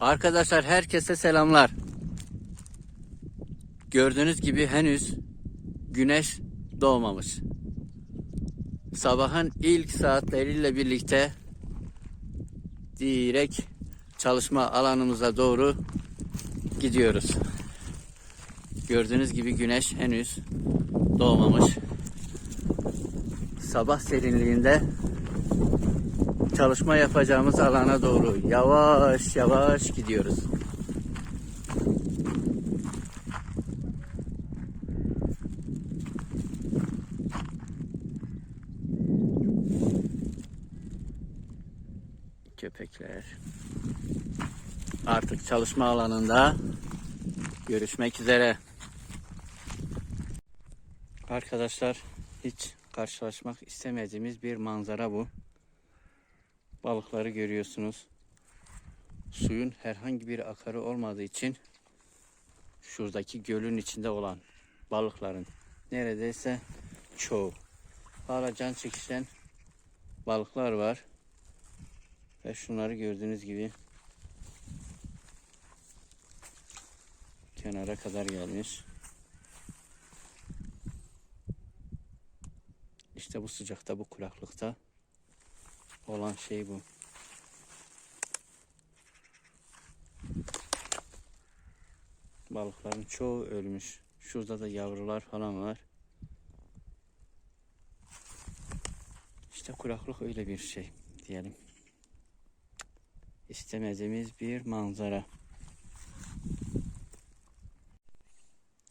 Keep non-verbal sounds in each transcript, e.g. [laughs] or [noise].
Arkadaşlar herkese selamlar. Gördüğünüz gibi henüz güneş doğmamış. Sabahın ilk saatleriyle birlikte direkt çalışma alanımıza doğru gidiyoruz. Gördüğünüz gibi güneş henüz doğmamış. Sabah serinliğinde çalışma yapacağımız alana doğru yavaş yavaş gidiyoruz. Köpekler. Artık çalışma alanında görüşmek üzere. Arkadaşlar hiç karşılaşmak istemediğimiz bir manzara bu. Balıkları görüyorsunuz. Suyun herhangi bir akarı olmadığı için şuradaki gölün içinde olan balıkların neredeyse çoğu. Hala can çekişen balıklar var. Ve şunları gördüğünüz gibi kenara kadar gelmiş. İşte bu sıcakta, bu kuraklıkta olan şey bu. Balıkların çoğu ölmüş. Şurada da yavrular falan var. İşte kuraklık öyle bir şey diyelim. İstemediğimiz bir manzara.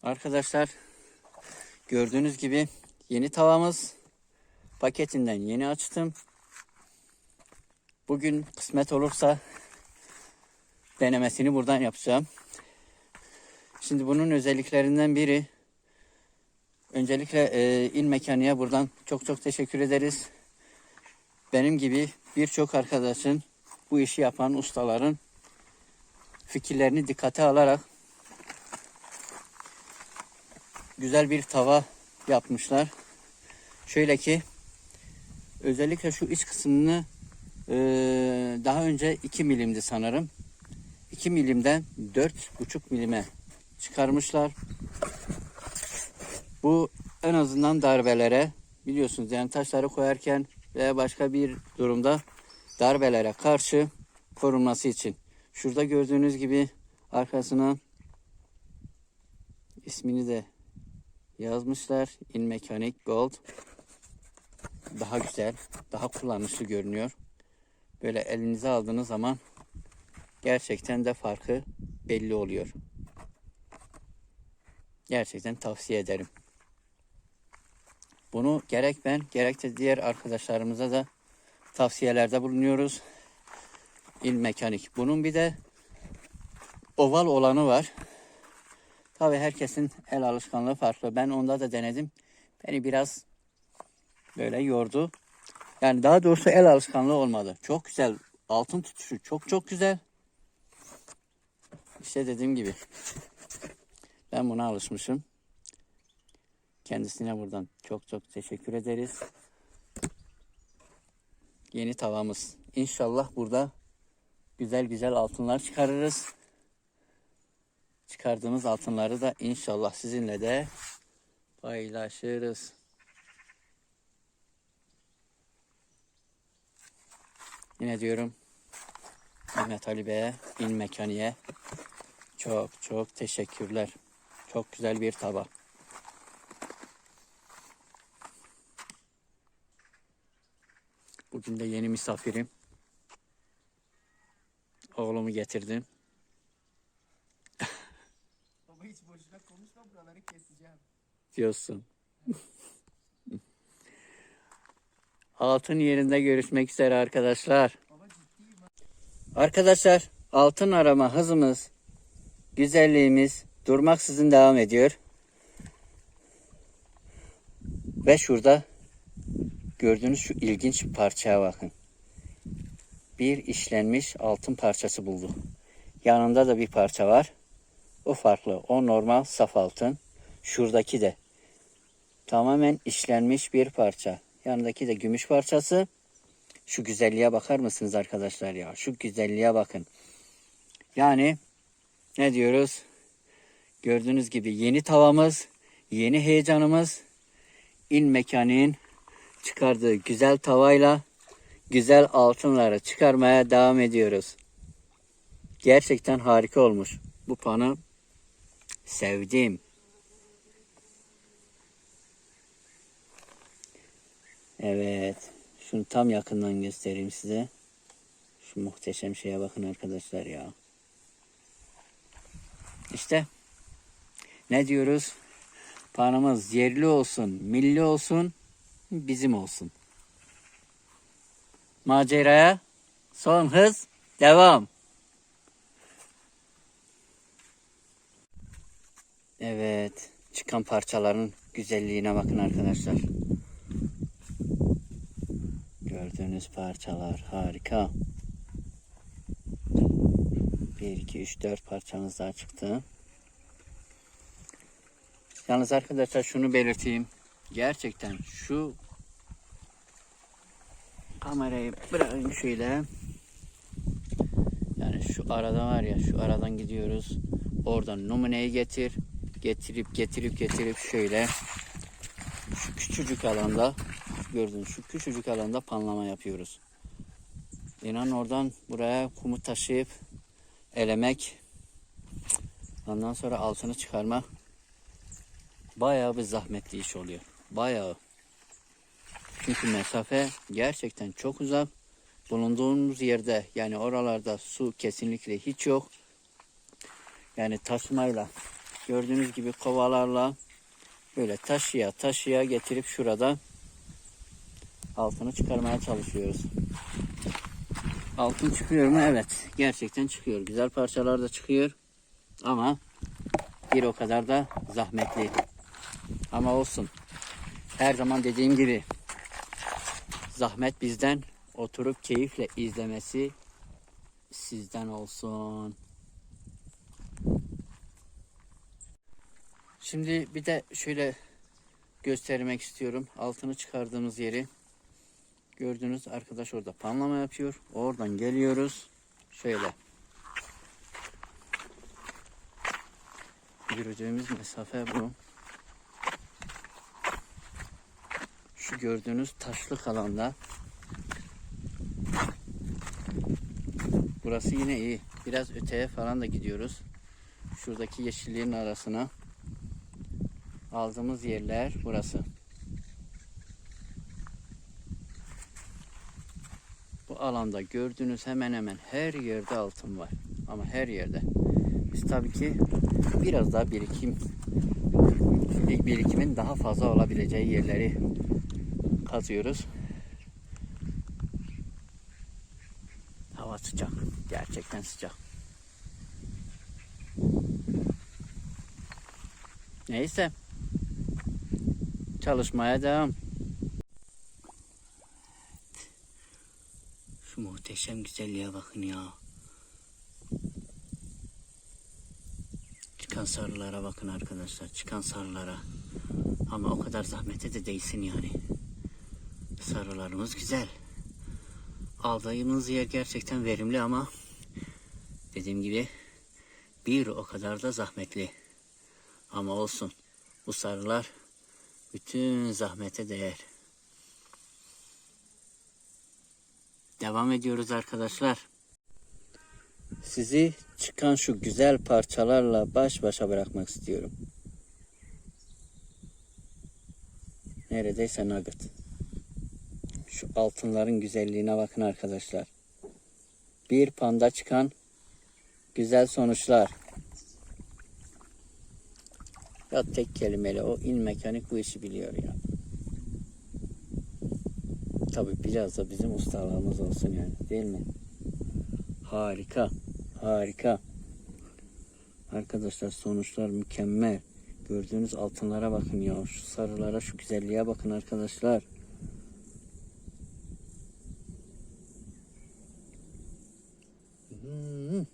Arkadaşlar gördüğünüz gibi yeni tavamız paketinden yeni açtım. Bugün kısmet olursa denemesini buradan yapacağım. Şimdi bunun özelliklerinden biri öncelikle e, il mekaniğe buradan çok çok teşekkür ederiz. Benim gibi birçok arkadaşın bu işi yapan ustaların fikirlerini dikkate alarak güzel bir tava yapmışlar. Şöyle ki özellikle şu iç kısmını ee, daha önce 2 milimdi sanırım. 2 milimden 4,5 milime çıkarmışlar. Bu en azından darbelere biliyorsunuz yani taşları koyarken veya başka bir durumda darbelere karşı korunması için. Şurada gördüğünüz gibi arkasına ismini de yazmışlar. In Mechanic Gold. Daha güzel, daha kullanışlı görünüyor böyle elinize aldığınız zaman gerçekten de farkı belli oluyor. Gerçekten tavsiye ederim. Bunu gerek ben gerek de diğer arkadaşlarımıza da tavsiyelerde bulunuyoruz. İl mekanik. Bunun bir de oval olanı var. Tabi herkesin el alışkanlığı farklı. Ben onda da denedim. Beni biraz böyle yordu. Yani daha doğrusu el alışkanlığı olmadı. Çok güzel. Altın tutuşu çok çok güzel. İşte dediğim gibi. Ben buna alışmışım. Kendisine buradan çok çok teşekkür ederiz. Yeni tavamız. İnşallah burada güzel güzel altınlar çıkarırız. Çıkardığımız altınları da inşallah sizinle de paylaşırız. Yine diyorum Mehmet Ali Bey'e, İl Mekaniğe çok çok teşekkürler. Çok güzel bir tava. Bugün de yeni misafirim. Oğlumu getirdim. [laughs] Baba hiç boşuna konuşma buraları keseceğim. diyorsun. Altın yerinde görüşmek üzere arkadaşlar. Arkadaşlar altın arama hızımız, güzelliğimiz durmaksızın devam ediyor. Ve şurada gördüğünüz şu ilginç parçaya bakın. Bir işlenmiş altın parçası buldu. Yanında da bir parça var. O farklı. O normal saf altın. Şuradaki de tamamen işlenmiş bir parça. Yanındaki de gümüş parçası. Şu güzelliğe bakar mısınız arkadaşlar ya? Şu güzelliğe bakın. Yani ne diyoruz? Gördüğünüz gibi yeni tavamız, yeni heyecanımız İl Mekaniğin çıkardığı güzel tavayla güzel altınları çıkarmaya devam ediyoruz. Gerçekten harika olmuş. Bu panı sevdim. Evet. Şunu tam yakından göstereyim size. Şu muhteşem şeye bakın arkadaşlar ya. İşte ne diyoruz? Panımız yerli olsun, milli olsun, bizim olsun. Maceraya son hız devam. Evet, çıkan parçaların güzelliğine bakın arkadaşlar. Gördüğünüz parçalar harika. 1, 2, 3, 4 parçamız daha çıktı. Yalnız arkadaşlar şunu belirteyim. Gerçekten şu kamerayı bırakayım şöyle. Yani şu arada var ya şu aradan gidiyoruz. Oradan numuneyi getir. Getirip getirip getirip şöyle şu küçücük alanda gördüğünüz şu küçücük alanda panlama yapıyoruz. İnan oradan buraya kumu taşıyıp elemek ondan sonra altını çıkarma bayağı bir zahmetli iş oluyor. Bayağı. Çünkü mesafe gerçekten çok uzak. Bulunduğumuz yerde yani oralarda su kesinlikle hiç yok. Yani taşımayla gördüğünüz gibi kovalarla böyle taşıya taşıya getirip şurada altını çıkarmaya çalışıyoruz. Altın çıkıyor mu? Evet. Gerçekten çıkıyor. Güzel parçalar da çıkıyor. Ama bir o kadar da zahmetli. Ama olsun. Her zaman dediğim gibi zahmet bizden oturup keyifle izlemesi sizden olsun. Şimdi bir de şöyle göstermek istiyorum. Altını çıkardığımız yeri. Gördüğünüz arkadaş orada panlama yapıyor. Oradan geliyoruz. Şöyle. Yürüdüğümüz mesafe bu. Şu gördüğünüz taşlık alanda. Burası yine iyi. Biraz öteye falan da gidiyoruz. Şuradaki yeşilliğin arasına aldığımız yerler burası. Alanda gördüğünüz hemen hemen her yerde altın var. Ama her yerde. Biz tabii ki biraz daha birikim birikimin daha fazla olabileceği yerleri kazıyoruz. Hava sıcak. Gerçekten sıcak. Neyse. Çalışmaya devam. Şu muhteşem güzelliğe bakın ya. Çıkan sarılara bakın arkadaşlar. Çıkan sarılara. Ama o kadar zahmete de değsin yani. Sarılarımız güzel. Aldığımız yer gerçekten verimli ama dediğim gibi bir o kadar da zahmetli. Ama olsun. Bu sarılar bütün zahmete değer. Devam ediyoruz arkadaşlar. Sizi çıkan şu güzel parçalarla baş başa bırakmak istiyorum. Neredeyse nugget. Şu altınların güzelliğine bakın arkadaşlar. Bir panda çıkan güzel sonuçlar. Ya tek kelimeyle o il mekanik bu işi biliyor ya. Tabi biraz da bizim ustalığımız olsun yani değil mi? Harika. Harika. Arkadaşlar sonuçlar mükemmel. Gördüğünüz altınlara bakın ya. Şu sarılara şu güzelliğe bakın arkadaşlar. Hmm.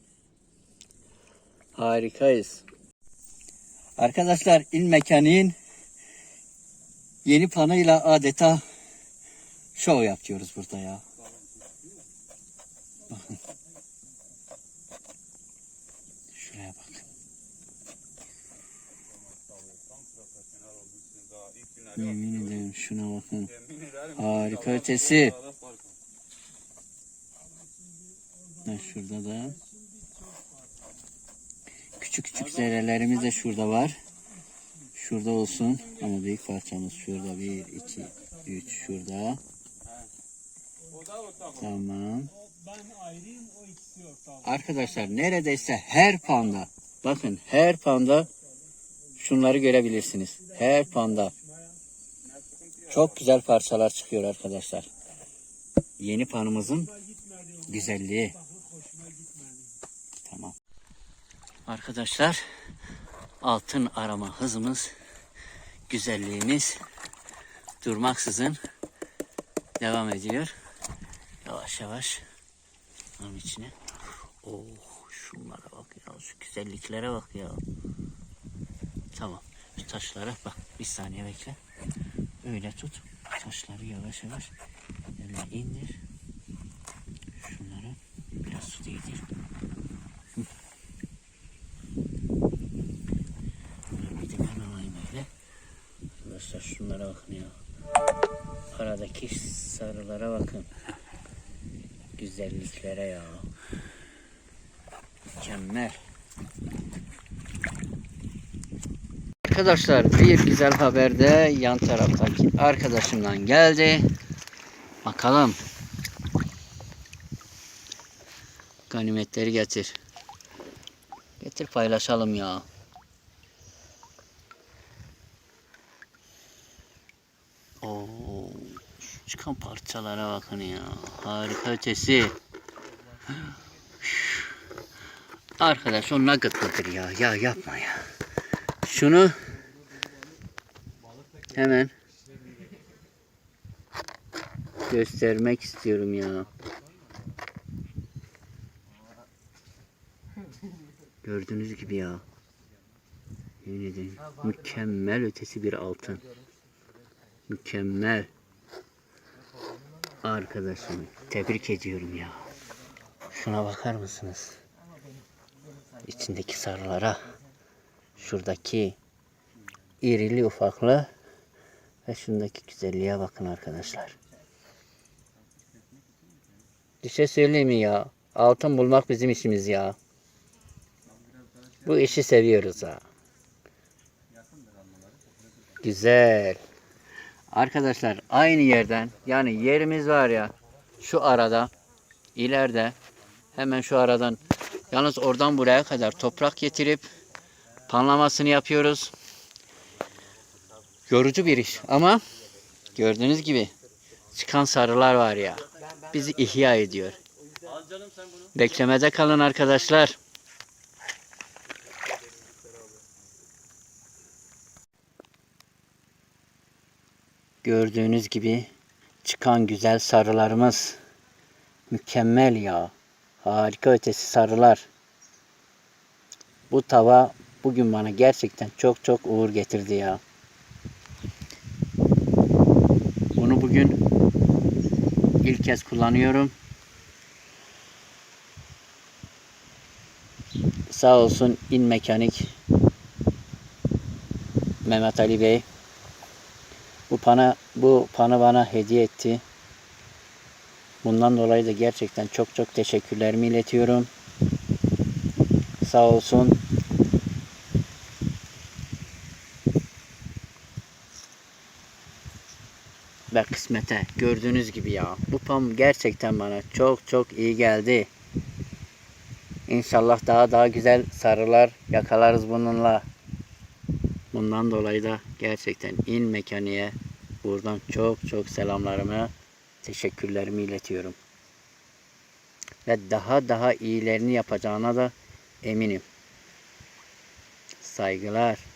Harikayız. Arkadaşlar il mekaniğin yeni panıyla adeta şov yapıyoruz burada ya. [laughs] Bakın. bak. Yemin Yemin ederim şuna bakın. Harika ötesi. Ha, şurada da. Küçük küçük zerrelerimiz de şurada var. Şurada olsun. Ama büyük parçamız şurada. Bir, iki, üç şurada. Tamam. Ben ayrıyım o ikisi ortak. Arkadaşlar neredeyse her panda. Bakın her panda şunları görebilirsiniz. Her panda. Çok güzel parçalar çıkıyor arkadaşlar. Yeni panımızın güzelliği. Tamam. Arkadaşlar altın arama hızımız, güzelliğimiz durmaksızın devam ediyor. Yavaş yavaş onun içine. Oh şunlara bak ya şu güzelliklere bak ya. Tamam şu taşlara bak bir saniye bekle. Öyle tut. Taşları yavaş yavaş öyle indir. Şunları biraz su değdir. Bir de ben alayım öyle. Arkadaşlar şunlara bakın ya. Aradaki sarılara bakın. Güzelliklere ya. Mükemmel. Arkadaşlar bir güzel haber de yan taraftaki arkadaşımdan geldi. Bakalım. Ganimetleri getir. Getir paylaşalım ya. Çıkan parçalara bakın ya. Harika ötesi. Arkadaş o nugget ya? Ya yapma ya. Şunu hemen göstermek istiyorum ya. Gördüğünüz gibi ya. Yemin ederim. Mükemmel ötesi bir altın. Mükemmel. Arkadaşım tebrik ediyorum ya. Şuna bakar mısınız? İçindeki sarılara. Şuradaki irili ufaklı ve şundaki güzelliğe bakın arkadaşlar. Bir şey söyleyeyim mi ya? Altın bulmak bizim işimiz ya. Bu işi seviyoruz ha. Güzel. Arkadaşlar aynı yerden yani yerimiz var ya şu arada ileride hemen şu aradan yalnız oradan buraya kadar toprak getirip panlamasını yapıyoruz. Yorucu bir iş ama gördüğünüz gibi çıkan sarılar var ya bizi ihya ediyor. Beklemede kalın arkadaşlar. Gördüğünüz gibi çıkan güzel sarılarımız mükemmel ya. Harika ötesi sarılar. Bu tava bugün bana gerçekten çok çok uğur getirdi ya. Bunu bugün ilk kez kullanıyorum. Sağ olsun İn Mekanik Mehmet Ali Bey bu pana bu panı bana hediye etti. Bundan dolayı da gerçekten çok çok teşekkürlerimi iletiyorum. Sağ olsun. Ve kısmete gördüğünüz gibi ya. Bu pan gerçekten bana çok çok iyi geldi. İnşallah daha daha güzel sarılar yakalarız bununla. Bundan dolayı da gerçekten in mekaniğe buradan çok çok selamlarımı, teşekkürlerimi iletiyorum. Ve daha daha iyilerini yapacağına da eminim. Saygılar.